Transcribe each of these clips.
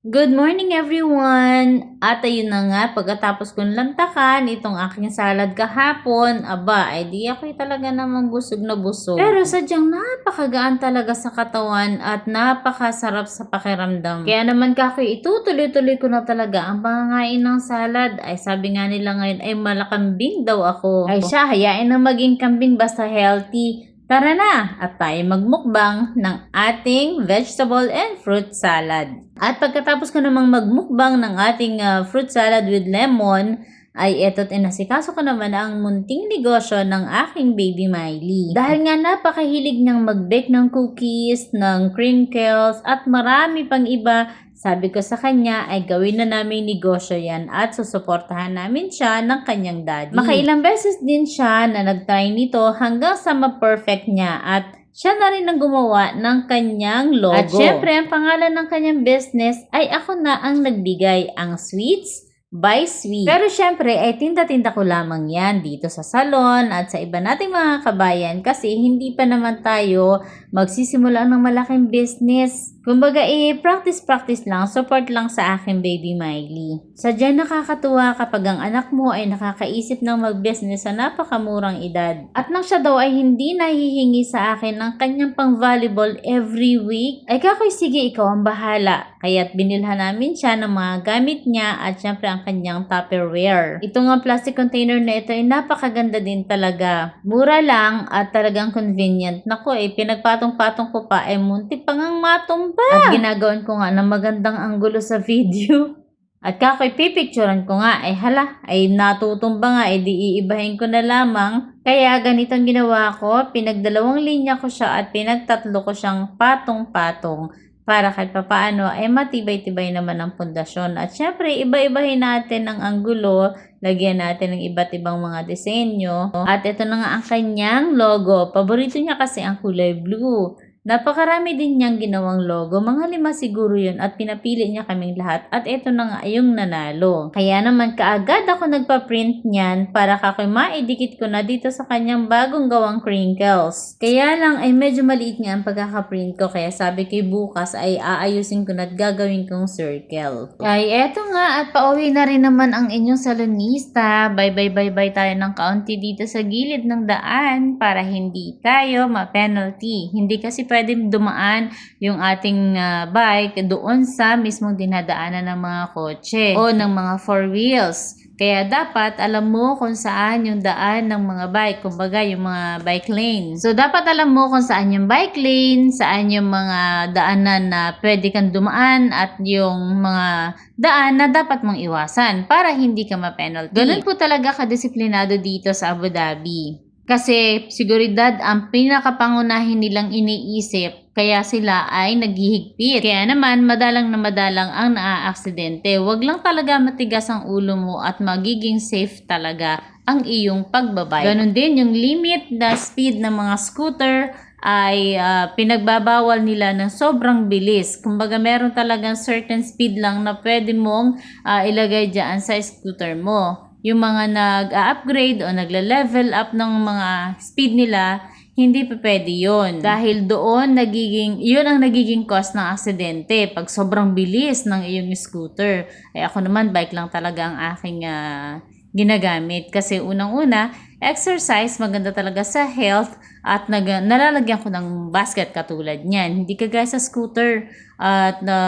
Good morning everyone! At ayun na nga, pagkatapos kong lantakan itong aking salad kahapon, aba, ay di ako'y talaga namang busog na busog. Pero sadyang napakagaan talaga sa katawan at napakasarap sa pakiramdam. Kaya naman kakoy, itutuloy-tuloy ko na talaga ang pangangain ng salad. Ay sabi nga nila ngayon ay malakambing daw ako. Ay siya, hayain na maging kambing basta healthy. Tara na at tayo magmukbang ng ating vegetable and fruit salad. At pagkatapos ko namang magmukbang ng ating ah, fruit salad with lemon, ay eto't inasikaso ko naman ang munting negosyo ng aking baby Miley. Dahil nga napakahilig niyang mag-bake ng cookies, ng crinkles, at marami pang iba, sabi ko sa kanya ay gawin na namin negosyo yan at susuportahan namin siya ng kanyang daddy. Makailang beses din siya na nag-try nito hanggang sa ma-perfect niya at siya na rin ang gumawa ng kanyang logo. At syempre, ang pangalan ng kanyang business ay ako na ang nagbigay ang Sweets by Sweet. Pero syempre, ay tinda-tinda ko lamang yan dito sa salon at sa iba nating mga kabayan kasi hindi pa naman tayo magsisimula ng malaking business. Kumbaga, eh, practice-practice lang, support lang sa aking baby Miley. Sadya nakakatuwa kapag ang anak mo ay nakakaisip ng mag-business sa napakamurang edad. At nang siya daw ay hindi nahihingi sa akin ng kanyang pang-volleyball every week, ay kakoy sige ikaw ang bahala. Kaya't binilhan namin siya ng mga gamit niya at syempre ang kanyang Tupperware. Ito nga plastic container na ito ay napakaganda din talaga. Mura lang at talagang convenient. Nako eh, pinagpatong-patong ko pa ay munti pang ang matumba. At ginagawan ko nga ng magandang anggulo sa video. At kakoy pipicturean ko nga, ay hala, ay natutumba nga, ay di iibahin ko na lamang. Kaya ganito ang ginawa ko, pinagdalawang linya ko siya at pinagtatlo ko siyang patong-patong para kahit papaano ay matibay-tibay naman ang pundasyon. At syempre, iba-ibahin natin ang anggulo, lagyan natin ng iba't ibang mga disenyo. At ito na nga ang kanyang logo. Paborito niya kasi ang kulay blue. Napakarami din niyang ginawang logo, mga lima siguro yun at pinapili niya kaming lahat at ito na nga yung nanalo. Kaya naman kaagad ako nagpa-print niyan para kakoy maidikit ko na dito sa kanyang bagong gawang crinkles. Kaya lang ay medyo maliit nga ang pagkaka-print ko kaya sabi kay bukas ay aayusin ko na at gagawin kong circle. Ay eto nga at pauwi na rin naman ang inyong salonista. Bye bye bye bye tayo ng kaunti dito sa gilid ng daan para hindi tayo ma-penalty. Hindi kasi pwedeng dumaan yung ating ah, bike doon sa mismong dinadaanan ng mga kotse o ng mga four wheels. Kaya dapat alam mo kung saan yung daan ng mga bike, kumbaga yung mga bike lane. So dapat alam mo kung saan yung bike lane, saan yung mga daanan na pwede kang dumaan at yung mga daan na dapat mong iwasan para hindi ka ma-penalty. Ganun po talaga kadisiplinado dito sa Abu Dhabi. Kasi seguridad ang pinakapangunahin nilang iniisip kaya sila ay naghihigpit. Kaya naman madalang na madalang ang naaaksidente. Huwag lang talaga matigas ang ulo mo at magiging safe talaga ang iyong pagbabay. Ganon din yung limit na speed ng mga scooter ay ah, pinagbabawal nila ng sobrang bilis. Kumbaga meron talagang certain speed lang na pwede mong ah, ilagay dyan sa scooter mo yung mga nag-upgrade o nagle-level up ng mga speed nila, hindi pa pwede yun. Dahil doon, nagiging, yun ang nagiging cause ng aksidente. Pag sobrang bilis ng iyong scooter. Ay ako naman, bike lang talaga ang aking ah, ginagamit. Kasi unang-una, exercise, maganda talaga sa health. At nag, nalalagyan ko ng basket katulad niyan. Hindi kagaya sa scooter. At na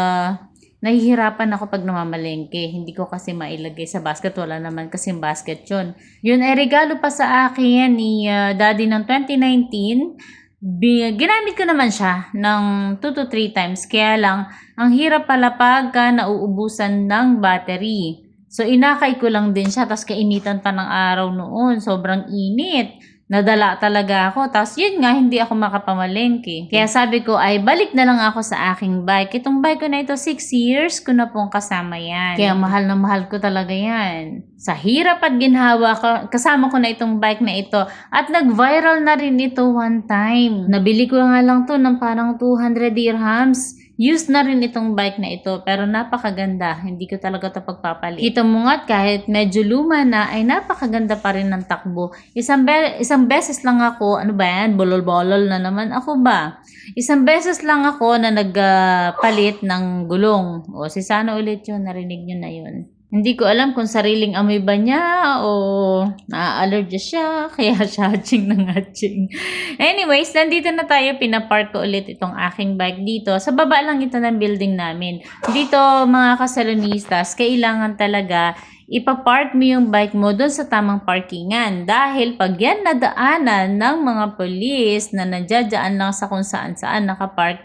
nahihirapan ako pag namamalengke. Hindi ko kasi mailagay sa basket. Wala naman kasi basket yun. Yun ay regalo pa sa akin ni ah, daddy ng 2019. Bi- ginamit ko naman siya ng 2 to 3 times. Kaya lang, ang hirap pala pagka nauubusan ng battery. So, inakay ko lang din siya. Tapos, kainitan pa ng araw noon. Sobrang init nadala talaga ako. Tapos yun nga, hindi ako makapamalengke. Kaya sabi ko ay balik na lang ako sa aking bike. Itong bike ko na ito, 6 years ko na pong kasama yan. Kaya mahal na mahal ko talaga yan. Sa hirap at ginhawa, kasama ko na itong bike na ito. At nag-viral na rin ito one time. Nabili ko nga lang to ng parang 200 dirhams. Used na rin itong bike na ito pero napakaganda. Hindi ko talaga ito pagpapalit. Kita mo nga kahit medyo luma na ay napakaganda pa rin ng takbo. Isang, be- isang beses lang ako, ano ba yan, bolol-bolol na naman ako ba? Isang beses lang ako na nagpalit ng gulong. O si Sana ulit yun, narinig nyo na yun. Hindi ko alam kung sariling amoy ba niya o na-allergy siya, kaya siya hatching ng hatching. Anyways, nandito na tayo, pinapark ko ulit itong aking bike dito. Sa baba lang ito ng building namin. Dito, mga kasalonistas, kailangan talaga ipapark mo yung bike mo doon sa tamang parkingan. Dahil pag yan nadaanan ng mga polis na nadjadaan lang sa kung saan saan nakapark,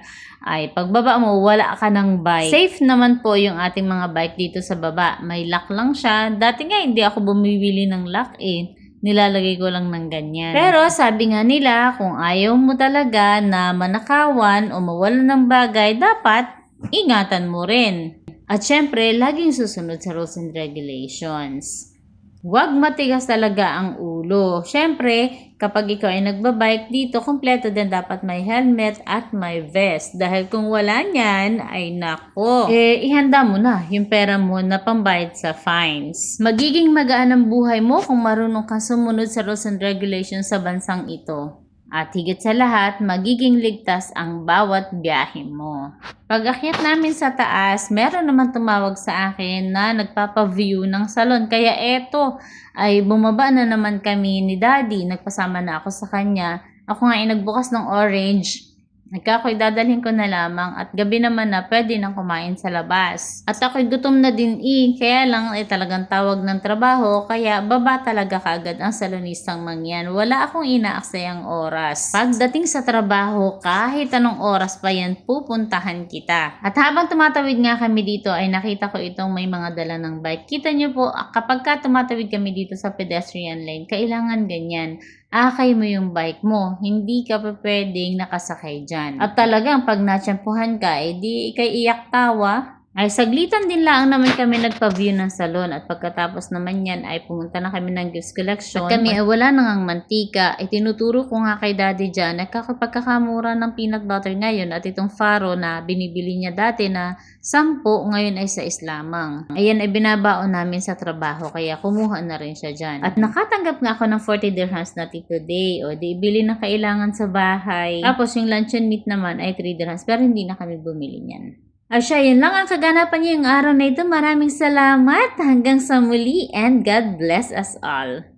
ay pagbaba mo, wala ka ng bike. Safe naman po yung ating mga bike dito sa baba. May lock lang siya. Dati nga hindi ako bumibili ng lock eh. Nilalagay ko lang ng ganyan. Pero sabi nga nila, kung ayaw mo talaga na manakawan o mawalan ng bagay, dapat ingatan mo rin. At syempre, laging susunod sa rules and regulations. Huwag matigas talaga ang ulo. Syempre, kapag ikaw ay nagbabike dito, kompleto din dapat may helmet at may vest. Dahil kung wala niyan, ay nako. Eh, ihanda mo na yung pera mo na pambayad sa fines. Magiging magaan ang buhay mo kung marunong kang sumunod sa rules and regulations sa bansang ito. At higit sa lahat, magiging ligtas ang bawat biyahe mo. Pag akyat namin sa taas, meron naman tumawag sa akin na nagpapa-view ng salon. Kaya eto, ay bumaba na naman kami ni Daddy. Nagpasama na ako sa kanya. Ako nga ay nagbukas ng orange. Nagkakoy dadalhin ko na lamang at gabi naman na pwede nang kumain sa labas. At ako'y gutom na din eh, kaya lang ay talagang tawag ng trabaho, kaya baba talaga kagad ang salonistang mangyan. Wala akong inaaksayang oras. Pagdating sa trabaho, kahit anong oras pa yan, pupuntahan kita. At habang tumatawid nga kami dito, ay nakita ko itong may mga dala ng bike. Kita nyo po, kapag ka tumatawid kami dito sa pedestrian lane, kailangan ganyan akay mo yung bike mo. Hindi ka pa pwedeng nakasakay dyan. At talagang pag natsyempuhan ka, eh di ikay iyak tawa. Ay saglitan din lang naman kami nagpa-view ng salon at pagkatapos naman yan ay pumunta na kami ng gifts collection. At kami ay wala nang ang mantika. Ay tinuturo ko nga kay daddy dyan na kakapagkakamura ng peanut butter ngayon at itong faro na binibili niya dati na 10 ngayon ay sa islamang. Ayan ay binabaon namin sa trabaho kaya kumuha na rin siya dyan. At nakatanggap nga ako ng 40 dirhams na today o di bili na kailangan sa bahay. Tapos yung luncheon meat naman ay 3 dirhams pero hindi na kami bumili niyan. Asya, yun lang ang kaganapan niyo yung araw na ito. Maraming salamat. Hanggang sa muli and God bless us all.